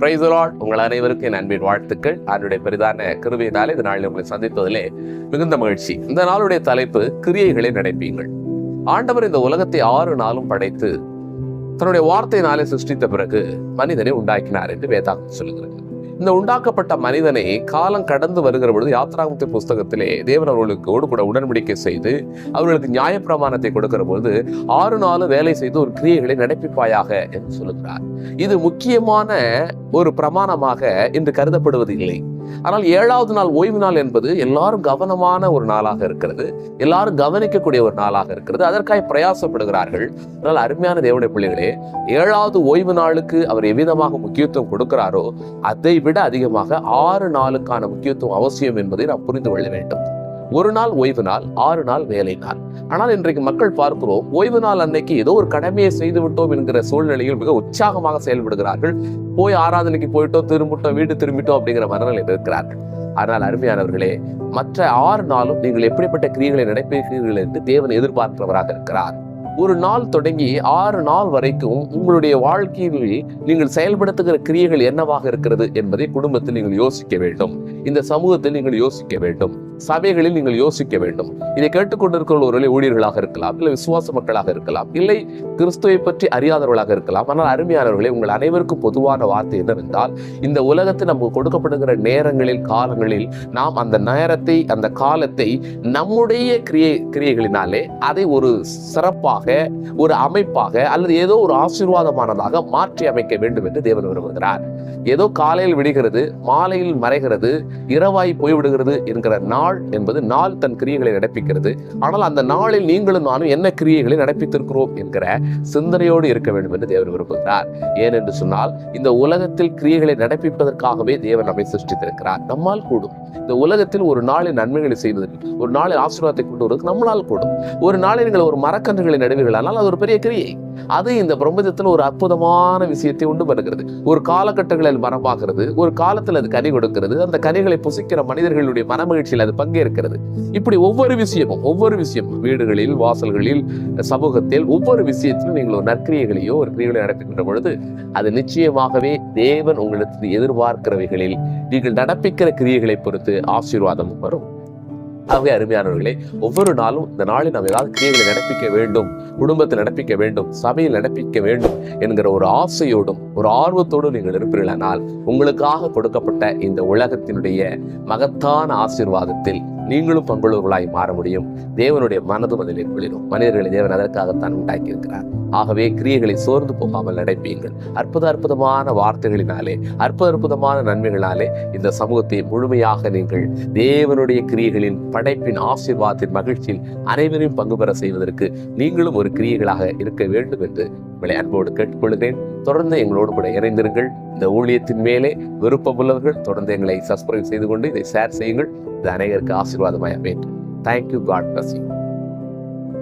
பிரைசலாட் உங்கள் அனைவருக்கும் என் அன்பின் வாழ்த்துக்கள். அவருடைய பெரிதான கிருவியினாலே இந்த நாளில் உங்களை சந்திப்பதிலே மிகுந்த மகிழ்ச்சி. இந்த நாளுடைய தலைப்பு கிரியைகளை நடப்பீங்கள் ஆண்டவர் இந்த உலகத்தை ஆறு நாளும் படைத்து தன்னுடைய வார்த்தையினாலே சிருஷ்டித்த பிறகு மனிதனை உண்டாக்கினார் என்று வேதாகம் சொல்லுகிறது. இந்த உண்டாக்கப்பட்ட மனிதனை காலம் கடந்து வருகிற பொழுது யாத்ராமத்தின் புஸ்தகத்திலே தேவன் அவர்களுக்கு கூட உடன்படிக்கை செய்து அவர்களுக்கு நியாயப்பிரமாணத்தை கொடுக்கிற பொழுது ஆறு நாள் வேலை செய்து ஒரு கிரியைகளை நடப்பிப்பாயாக என்று சொல்லுகிறார். இது முக்கியமான ஒரு பிரமாணமாக இன்று கருதப்படுவது இல்லை ஆனால் ஏழாவது நாள் ஓய்வு நாள் என்பது எல்லாரும் கவனமான ஒரு நாளாக இருக்கிறது. எல்லாரும் கவனிக்கக்கூடிய ஒரு நாளாக இருக்கிறது. அதற்காக பிரயாசப்படுகிறார்கள். அதனால் அருமையான தேவனுடைய பிள்ளைகளே ஏழாவது ஓய்வு நாளுக்கு அவர் எவ்விதமாக முக்கியத்துவம் கொடுக்கிறாரோ அதை விட அதிகமாக ஆறு நாளுக்கான முக்கியத்துவம் அவசியம் என்பதை நாம் புரிந்து கொள்ள வேண்டும். ஒரு நாள் ஓய்வு நாள் ஆறு நாள் வேலை நாள். ஆனால் இன்றைக்கு மக்கள் பார்க்கிறோம் ஓய்வு நாள் அன்னைக்கு ஏதோ ஒரு கடமையை செய்து விட்டோம் என்கிற சூழ்நிலையில் மிக உற்சாகமாக செயல்படுகிறார்கள். போய் ஆராதனைக்கு போயிட்டோம் திரும்பிட்டோம் வீடு திரும்பிட்டோம் அப்படிங்கிற மனநிலையில் இருக்கிறார்கள். ஆனால் அருமையானவர்களே மற்ற ஆறு நாளும் நீங்கள் எப்படிப்பட்ட கிரியைகளை நடைபெறுகிறீர்கள் என்று தேவன் எதிர்பார்க்கிறவராக இருக்கிறார். ஒரு நாள் தொடங்கி ஆறு நாள் வரைக்கும் உங்களுடைய வாழ்க்கையில் நீங்கள் செயல்படுத்துகிற கிரியைகள் என்னவாக இருக்கிறது என்பதை குடும்பத்தில் நீங்கள் யோசிக்க வேண்டும். இந்த சமூகத்தில் நீங்கள் யோசிக்க வேண்டும். சபைகளில் நீங்கள் யோசிக்க வேண்டும். இதை கேட்டுக்கொண்டிருக்கிற ஒருவேளை ஊழியர்களாக இருக்கலாம் இல்லை விசுவாச மக்களாக இருக்கலாம் இல்லை கிறிஸ்துவை பற்றி அறியாதவர்களாக இருக்கலாம். ஆனால் அருமையானவர்களே உங்கள் அனைவருக்கும் பொதுவான வார்த்தை என்னவென்றால் இந்த உலகத்தில் நமக்கு கொடுக்கப்படுகிற நேரங்களில் காலங்களில் நாம் அந்த நேரத்தை அந்த காலத்தை நம்முடைய கிரியை கிரியைகளினாலே அதை ஒரு சிறப்பாக ஒரு அமைப்பாக அல்லது ஏதோ ஒரு ஆசீர்வாதமானதாக மாற்றி அமைக்க வேண்டும் என்று தேவன் விரும்புகிறார். ஏதோ காலையில் விடுகிறது மாலையில் மறைகிறது இரவாய் போய்விடுகிறது என்கிற நாள் என்பது நாள் தன் கிரியைகளை நடப்பிக்கிறது. ஆனால் அந்த நாளில் நீங்களும் நானும் என்ன கிரியைகளை நடப்பித்திருக்கிறோம் என்கிற சிந்தனையோடு இருக்க வேண்டும் என்று தேவர் விரும்புகிறார். ஏனென்று சொன்னால் இந்த உலகத்தில் கிரியைகளை நடப்பிப்பதற்காகவே தேவன் நம்மை சிருஷ்டித்திருக்கிறார். நம்மால் கூடும். இந்த உலகத்தில் ஒரு நாளில் நன்மைகளை செய்வதற்கு ஒரு நாளில் ஆசீர்வாதத்தை கொண்டு வருவதற்கு நம்மளால் கூடும். ஒரு நாளில் நீங்கள் ஒரு மரக்கன்றுகளை நடுவீர்களானால் அது ஒரு பெரிய கிரியை. அது இந்த பிரபஞ்சத்தில் ஒரு அற்புதமான விஷயத்தை உண்டு பண்ணுகிறது. ஒரு காலகட்டங்களில் மரமாகிறது. ஒரு காலத்தில் அது கனி கொடுக்கிறது. அந்த கனிகளை புசிக்கிற மனிதர்களுடைய மனமகிழ்ச்சியில் அது பங்கேற்கிறது. இப்படி ஒவ்வொரு விஷயமும் ஒவ்வொரு விஷயமும் வீடுகளில் வாசல்களில் சமூகத்தில் ஒவ்வொரு விஷயத்திலும் நீங்கள் ஒரு நற்கிரியைகளையோ ஒரு கிரியைகளை நடத்துகின்ற பொழுது அது நிச்சயமாகவே தேவன் உங்களுக்கு எதிர்பார்க்கிறவைகளில் நீங்கள் நடப்பிக்கிற கிரியைகளை பொறுத்து ஆசீர்வாதம் வரும். ஆகவே அருமையானவர்களே ஒவ்வொரு நாளும் இந்த நாளில் நாம் ஏதாவது கிரியைகளை நடப்பிக்க வேண்டும் குடும்பத்தில் நடப்பிக்க வேண்டும் சபையில் நடப்பிக்க வேண்டும் என்கிற ஒரு ஆசையோடும் ஒரு ஆர்வத்தோடும் நீங்கள் இருப்பீர்களானால் உங்களுக்காக கொடுக்கப்பட்ட இந்த உலகத்தினுடைய மகத்தான ஆசீர்வாதத்தில் நீங்களும் பங்குள்ளவர்களாய் மாற முடியும். தேவனுடைய மனது அதில் ஏற்படும் மனிதர்களை தேவன் அதற்காகத்தான் உண்டாக்கி இருக்கிறார் ஆகவே கிரியைகளை சோர்ந்து போகாமல் நடைப்பீங்கள் அற்புத அற்புதமான வார்த்தைகளினாலே அற்புத அற்புதமான நன்மைகளாலே இந்த சமூகத்தை முழுமையாக நீங்கள் தேவனுடைய கிரியைகளின் படைப்பின் ஆசீர்வாதத்தின் மகிழ்ச்சியில் அனைவரையும் பங்கு பெற செய்வதற்கு நீங்களும் ஒரு கிரியைகளாக இருக்க வேண்டும் என்று உங்களை அன்போடு கேட்டுக்கொள்கிறேன். தொடர்ந்து எங்களோடு கூட இணைந்திருங்கள். இந்த ஊழியத்தின் மேலே விருப்பமுள்ளவர்கள் தொடர்ந்து எங்களை சப்ஸ்கிரைப் செய்து கொண்டு இதை ஷேர் செய்யுங்கள். இது அனைவருக்கு ஆசீர்வாதமாக அமையும் தேங்க்யூ காட் பிளஸ் யூ